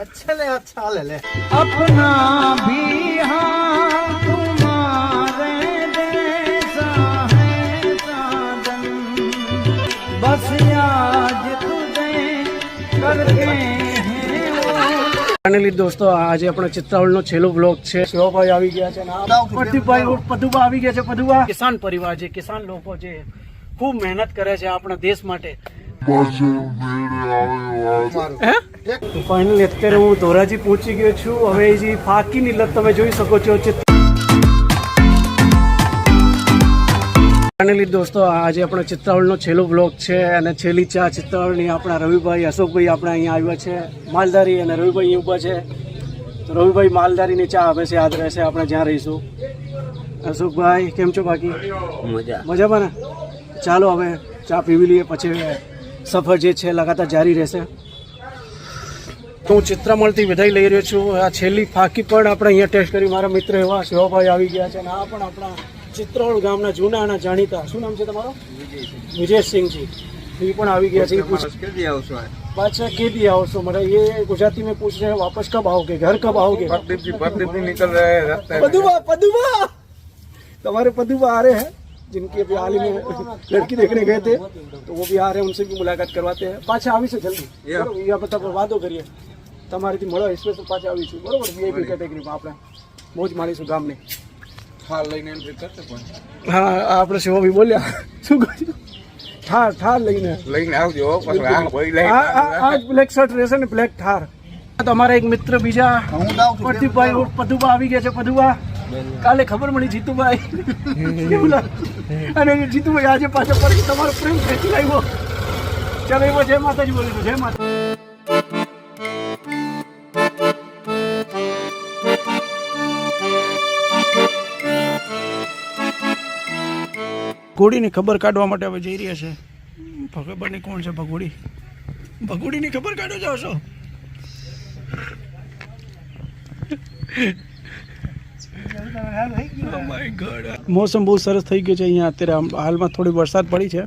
अच्छा ले अच्छा ले ले अपना भी हाँ तुम्हारे जैसा है साजन बस याद तुझे करते हैं वो ફાઇનલી દોસ્તો આજે આપણો ચિત્રાવળનો છેલ્લો બ્લોગ છે શિવભાઈ આવી ગયા છે અને આ પ્રદીપભાઈ ઉર્ફ પદુભા આવી ગયા છે પદુભા કિસાન પરિવાર છે કિસાન લોકો છે ખૂબ મહેનત કરે છે આપણા દેશ માટે હે તો ફાઇનલી અત્યારે હું ધોરાજી પહોંચી ગયો છું. હવે જે ફાકીની લત તમે જોઈ શકો છો ફાઇનલી દોસ્તો આજે આપણો ચિત્રાવળનો છેલ્લો બ્લોક છે અને છેલ્લી ચા ચિત્રાવળની આપણા રવિભાઈ અશોકભાઈ આપણે અહીંયા આવ્યા છે. માલધારી અને રવિભાઈ અહીં ઊભા છે. તો રવિભાઈ માલધારીની ચા આપે છે યાદ રહેશે આપણે જ્યાં રહીશું. અશોકભાઈ કેમ છો બાકી? મજા. મજામાં ને? ચાલો હવે ચા પીવી લઈએ પછી સફર જે છે લગાતાર જારી રહેશે. તો હું ચિત્રામણથી વિદાય લઈ રહ્યો છું આ છેલ્લી ફાકી પણ આપણે અહીંયા ટેસ્ટ કરી મારા મિત્ર એવા શિવાભાઈ આવી ગયા છે અને આ પણ આપણા ચિત્રોળ ગામના જૂના અને જાણીતા શું નામ છે તમારો વિજયસિંહજી એ પણ આવી ગયા છે એ પૂછ પાછા કે દી આવશો મને ये गुजराती में पूछ रहे हैं वापस कब आओगे घर कब आओगे प्रदीप जी प्रदीप जी निकल रहे हैं रास्ते में पदुबा पदुबा तुम्हारे पदुबा आ रहे हैं जिनकी अभी हाल ही में लड़की देखने गए थे तो वो भी आ रहे हैं उनसे भी मुलाकात करवाते हैं પાછા આવીશું જલ્દી Yeah. બરોબર એ બધા વાદો કરીએ તમારીથી મળો સ્પેશિયલ પાછા આવીશું બરોબર વીઆઈપી કેટેગરીમાં આપણે. મોજ માણીશું ગામની. હાલ લઈને એન્ટ્રી કરશે પણ. હા આપણે શિવાભાઈ બોલ્યા. શું કહ્યું ઠાર ઠાર લઈને. લઈને આવજો હો, આ બ્લેક શર્ટ રહેશે ને બ્લેક ઠાર તમારા એક મિત્ર બીજા પ્રદીપભાઈ પદુબા આવી ગયા છે પદુબા કાલે ખબર મળી જીતુભાઈ? અને જીતુભાઈ આજે પાછો ફરી તમારો પ્રેમ ખેંચી લાવ્યો ચાલો એમાં જય માતાજી બોલીશું જય માતા ઘોડીની ખબર કાઢવા માટે હવે જઈ રહ્યા છે. ખબર નહીં કોણ છે ભગોડી? ભગોડીની ખબર કાઢો જાઓ છો. મોસમ બહુ સરસ થઈ ગયો છે અહીંયા. અત્યારે હાલમાં થોડી વરસાદ પડી છે.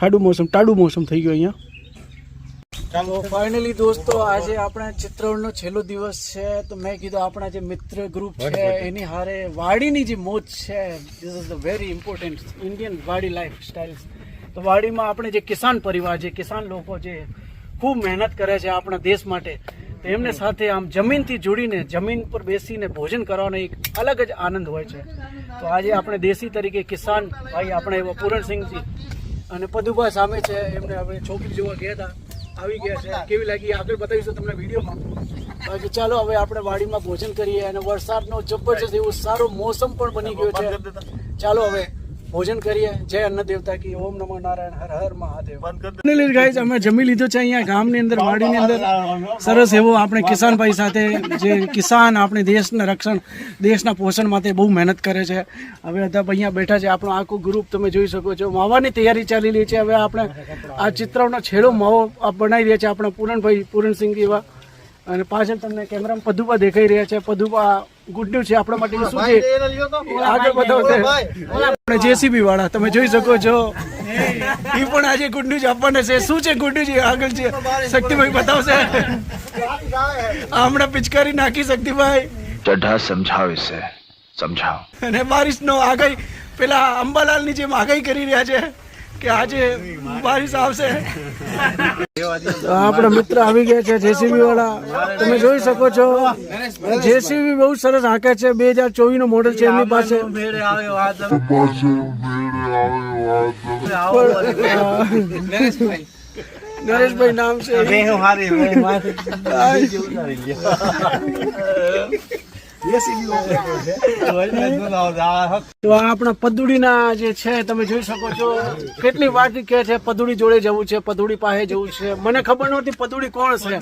ઠાડું મોસમ ટાડું મોસમ થઈ ગયું અહીંયા. ચાલો ફાઇનલી દોસ્તો આજે આપણા ચિત્રવળનો છેલ્લો દિવસ છે. તો મેં કીધું આપણા જે મિત્ર ગ્રુપ છે એની હારે વાડીની જે મોજ છે this is the very important Indian વાડી લાઈફ સ્ટાઇલ્સ તો વાડીમાં આપણે જે કિસાન પરિવાર જે કિસાન લોકો જે ખૂબ મહેનત કરે છે આપણા દેશ માટે તો એમને સાથે આમ જમીનથી જોડીને જમીન પર બેસીને ભોજન કરવાનો એક અલગ જ આનંદ હોય છે. તો આજે આપણે દેશી તરીકે કિસાન ભાઈ આપણે એવા પૂરણસિંહજી અને પદુભા સામે છે. એમને હવે છોકરી જોવા ગયા હતા. આવી ગયા છે. કેવી લાગી? આગળ બતાવીશું તમને વિડીયોમાં. બાકી ચાલો હવે આપણે વાડીમાં ભોજન કરીએ અને વરસાદનો જબરજસ્ત એવું સારો મોસમ પણ બની ગયો છે. ચાલો હવે ભોજન કરીએ. જય અન્ન દેવતા કી. ઓમ નમો નારાયણ. હર હર મહાદેવ. ગાઈઝ અમે જમી લીધું છે અહીંયા ગામની અંદર વાડીની અંદર. સરસ એવો આપણે કિસાનભાઈ સાથે જે કિસાન આપણે દેશના રક્ષણ દેશના પોષણ માટે બહુ મહેનત કરે છે. હવે બધા અહીંયા બેઠા છે. આપણો આખું ગ્રુપ તમે જોઈ શકો છો. માવાની તૈયારી ચાલી રહી છે. હવે આપણે આ ચિત્રનો છેડો માવો બનાવી રહ્યા છે. આપણા પૂરણભાઈ પૂરણસિંહ એવા અને પાછળ તમને કેમેરામાં પદુપા દેખાઈ રહ્યા છે. પદુપા ગુડ ન્યૂઝ છે. આપણા માટે શું છે? આગળ બતાવશે આપણે જેસીબી વાળા તમે જોઈ શકો છો. એ પણ આજે ગુડ ન્યૂઝ આપવાના છે. શું છે ગુડ ન્યૂઝ આગળ છે શક્તિભાઈ બતાવશે. હમણાં પિચકારી નાખી શક્તિભાઈ. ચઢા સમજાવશે છે. સમજાવ. અને બારિશનો આગાહી પેલા અંબાલાલની જેમ આગાહી કરી રહ્યા છે. કે આજે બારિશ આવશે તો આપણા મિત્ર આવી ગયા છે જેસીબી વાળા. તમે જોઈ શકો છો જેસીબી બહુ સરસ હાંકે છે બે હજાર ચોવીસનું મોડલ છે એમની પાસે. નરેશભાઈ નામ છે. તો આપણા પદુડીના જે છે તમે જોઈ શકો છો. કેટલી વારથી કે છે પદુડી જોડે જવું છે પદુડી પાસે જવું છે. મને ખબર નહોતી પદુડી કોણ છે.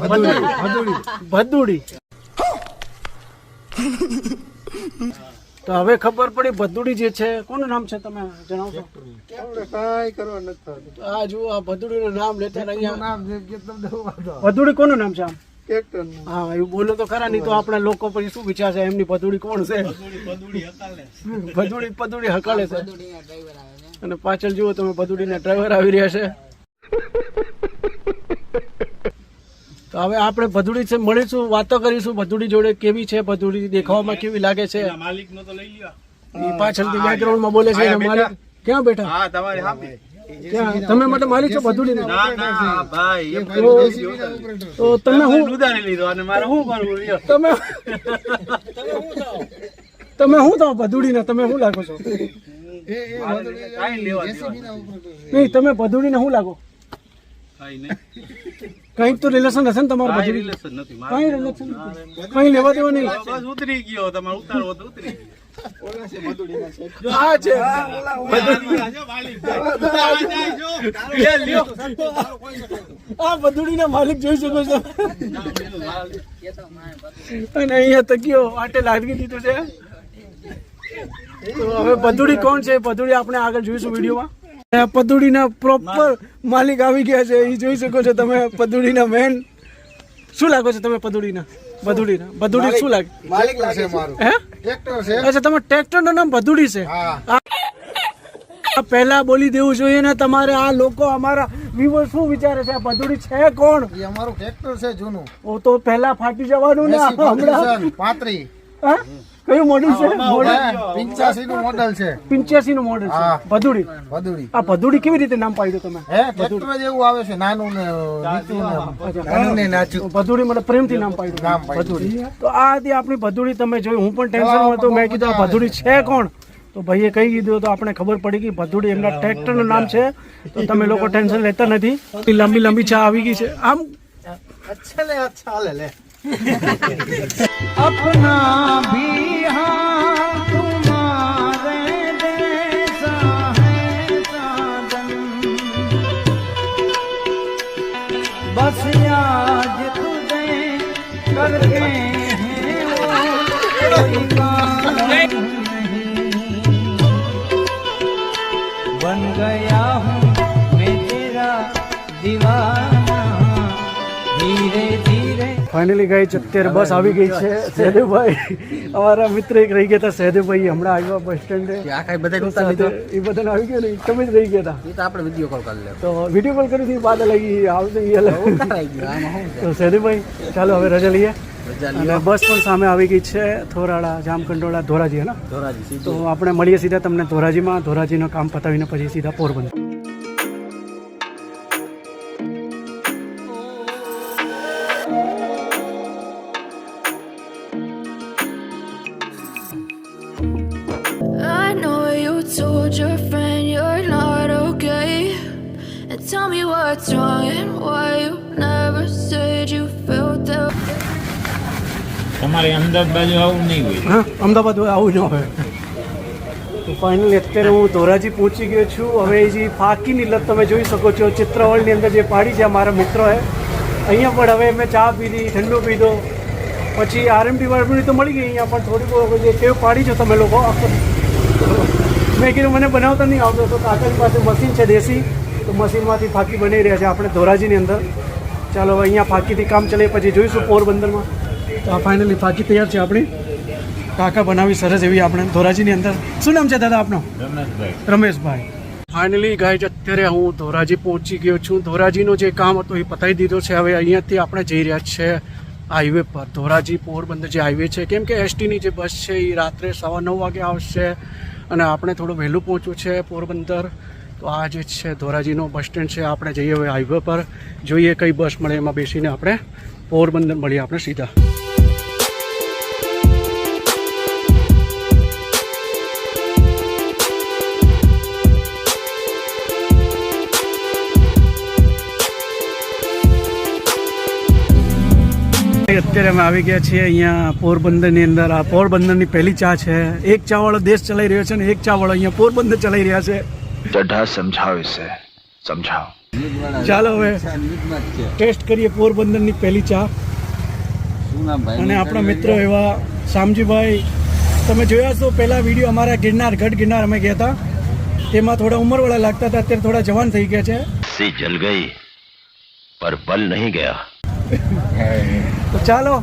ભદુડી ભદુડી તો હવે ખબર પડી ભદુડી જે છે કોનું નામ છે તમે જણાવશો? કાંઈ કરવા નથી આ જુઓ આ ભદુડીનું નામ લેતા રહ્યા. નામ વાંધો? ભદુડી કોનું નામ છે આમ? હા એવું બોલો તો ખરા નહીં તો આપણા લોકો પછી શું વિચારશે? એમની પદુડી કોણ છે? પદુડી પદુડી હકાલે છે. અને પાછળ જુઓ તમે પદુડીના ડ્રાઈવર આવી રહ્યા છે. તો હવે આપણે ભદુડી છે મળીશું વાતો કરીશું. ભદુડી જોડે કેવી છે ભદુડી દેખાવામાં કેવી લાગે છે? ઈ પાછળથી બેકગ્રાઉન્ડમાં બોલે છે માલિક ક્યાં બેઠા? હા તમારી તમે માટે માલિક છો ભદુડી ના? ના ભાઈ એ તો તમે હું ઉધારી લીધો અને મારે શું કરવું તમે તમે તમે શું થાવ ભદુડીના? તમે શું લાગો છો? કાંઈ લેવા દેવા નહીં તમે ભદુડીને શું લાગો? કઈ કંઈક તો રિલેશન હશે ને તમારું કાંઈ ભદુડી? નથી કઈ રિલેશન કઈ લેવા દેવા નહીં. ઉતરી ગયો તમારે ઉતારવો તો ઉતરી આ છે. આ ભદુડીના માલિક જોઈ શકો છો. અને અહીંયા તકિયો માટે લાગી દીધું છે. તો હવે પદુડી કોણ છે? પદુડી આપણે આગળ જોઈશું વિડીયોમાં. પદુડીના પ્રોપર માલિક આવી ગયા છે. એ જોઈ શકો છો તમે પદુડીના મેન શું લાગો છો તમે પદુડીના પદુડીના પદુડી શું લાગે? માલિક છે. મારું હે? ટ્રેક્ટર છે. અચ્છા તમારા ટ્રેક્ટરનું નામ ભદુડી છે? હા. આ પહેલા બોલી દેવું જોઈએ ને તમારે આ લોકો અમારા વિવો શું વિચારે છે? આ ભદુડી છે કોણ? એ અમારું ટ્રેક્ટર છે જૂનું. ઓ તો પહેલા ફાટી જવાનું ને હમણાં. પાંત્રી. હા? કયું મોડેલ છે? પિંચ્યાસી મોડલ છે. પિંચ્યાસી નું મોડલ ભદુડી. ભદુડી. આ ભદુડી કેવી રીતે નામ પાડ્યું તમે? હે ટ્રેક્ટર જેવું આવે છે નાનું ને નાનું ને નાચું. ભદુડી મને પ્રેમથી નામ પાડ્યું નામ ભદુડી. તો આ હતી આપણી ભદુડી તમે જોઈ હું પણ ટેન્શનમાં હતો મેં કીધું આ ભદુડી છે કોણ? તો ભાઈએ કહી કીધું તો આપણે ખબર પડી કે ભદુડી એમના ટ્રેક્ટરનું નામ છે. તો તમે લોકો ટેન્શન લેતા નથી. લાંબી લાંબી ચા આવી ગઈ છે. આમ અચ્છા લે અચ્છા લે લે. અપના ભી हाँ ફાઇનલી ગઈ છે અત્યારે બસ આવી ગઈ છે. સહેદેવભાઈ અમારા મિત્ર એક રહી ગયા હતા સહેદેવભાઈ હમણાં આવ્યા બસ સ્ટેન્ડે. એ બધાને આવી ગયો ને તમે જ રહી ગયા હતા. તો આપણે વીડિયો કોલ કરી લે તો વીડિયો કોલ કરી હતી બાદ લઈ આવશે એ તો સહેદેવભાઈ ચાલો હવે રજા લઈએ. અને બસ પણ સામે આવી ગઈ છે થોરાળા જામકંડોળા ધોરાજી હે ને? ધોરાજી તો આપણે મળીએ સીધા તમને ધોરાજીમાં. ધોરાજીનું કામ પતાવીને પછી સીધા Porbandar. Tell me what's wrong and why you never said you felt that. તમારે અમદાવાદ બાજુ આવું નહીં હોય. હા અમદાવાદ આવું ન હોય. તો ફાઇનલી અત્યારે હું ધોરાજી પહોંચી ગયો છું. હવે જે ફાકીની લત તમે જોઈ શકો છો ચિત્રવળની અંદર જે પાડી છે મારા મારા મિત્રોએ અહીંયા પણ હવે મેં ચા પીધી ઠંડુ પીધો. પછી આરએમટી વાળની તો મળી ગઈ અહીંયા પણ થોડી જે ટેવ પાડી છો તમે લોકો. મેં કીધું મને બનાવતા નહીં આવતો. તો કાકાની પાસે મશીન છે દેશી. તો મશીનમાંથી ફાકી બની રહ્યા છે આપણે ધોરાજીની અંદર. ચાલો હવે અહીંયા ફાકીથી કામ ચલે પછી જોઈશું પોરબંદરમાં. તો આ ફાઇનલી ફાકી તૈયાર છે આપણી. કાકા બનાવી સરસ એવી આપણે ધોરાજીની અંદર. શું નામ છે દાદા આપનો? રમેશભાઈ. રમેશભાઈ. ફાઇનલી ગાય અત્યારે હું ધોરાજી પહોંચી ગયો છું. ધોરાજીનો જે કામ હતો એ પતાવી દીધો છે. હવે અહીંયાથી આપણે જઈ રહ્યા છે હાઈવે પર. ધોરાજી પોરબંદર જે હાઈવે છે કેમ કે એસટીની જે બસ છે એ રાત્રે સવા નવ વાગે આવશે. અને આપણે થોડું વહેલું પહોંચવું છે પોરબંદર. તો આ જે છે ધોરાજીનો બસ સ્ટેન્ડ છે, આપણે જઈએ હવે હાઈવે પર. જોઈએ કઈ બસ મળે, એમાં બેસીને આપણે પોરબંદર મળીએ આપણે સીધા. અત્યારે અમે આવી ગયા છીએ અહીંયા પોરબંદરની અંદર. આ પોરબંદરની પહેલી ચા છે. એક ચાવાળો દેશ ચલાવી રહ્યો છે અને એક ચાવાળો અહીંયા પોરબંદર ચલાવી રહ્યા છે. ચઢા સમજાવે છે. સમજાવ. ચાલો હવે ટેસ્ટ કરીએ પોરબંદરની પહેલી ચા. અને આપણા મિત્ર એવા શામજીભાઈ તમે જોયા છો પહેલા વીડિયો અમારા ગિરનાર ગઢ ગિરનાર અમે ગયા હતા. તેમાં થોડા ઉંમરવાળા લાગતા હતા અત્યારે થોડા જવાન થઈ ગયા છે. સી જલ ગઈ પર બલ નહીં ગયા. તો ચાલો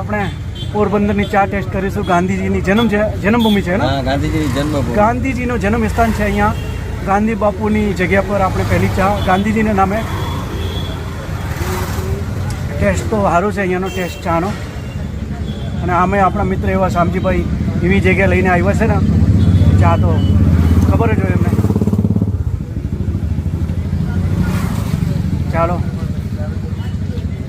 આપણે પોરબંદરની ચા ટેસ્ટ કરીશું. ગાંધીજીની જન્મ છે જન્મભૂમિ છે ને જન્મભૂમિ. ગાંધીજીનો જન્મ સ્થાન છે અહીંયા. ગાંધી બાપુની જગ્યા પર આપણે પહેલી ચા ગાંધીજીના નામે. ટેસ્ટ તો સારો છે અહીંયાનો ટેસ્ટ ચાનો. અને આમે આપણા મિત્ર એવા શામજીભાઈ એવી જગ્યા લઈને આવ્યા છે ને. ચા તો ખબર જ હોય એમને. ચાલો.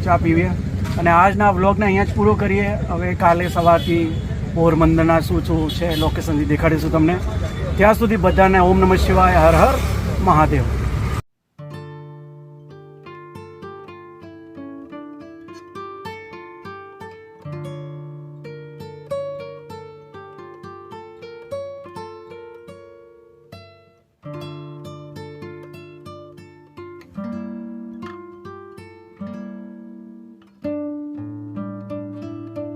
ચા પીવીએ. અને આજના વ્લોગને અહીંયા જ પૂરો કરીએ. હવે કાલે સવારથી પોરબંદરના શું શું છે લોકેશનથી દેખાડીશું તમને. ત્યાં સુધી બધાને ઓમ નમઃ શિવાય, હર હર મહાદેવ.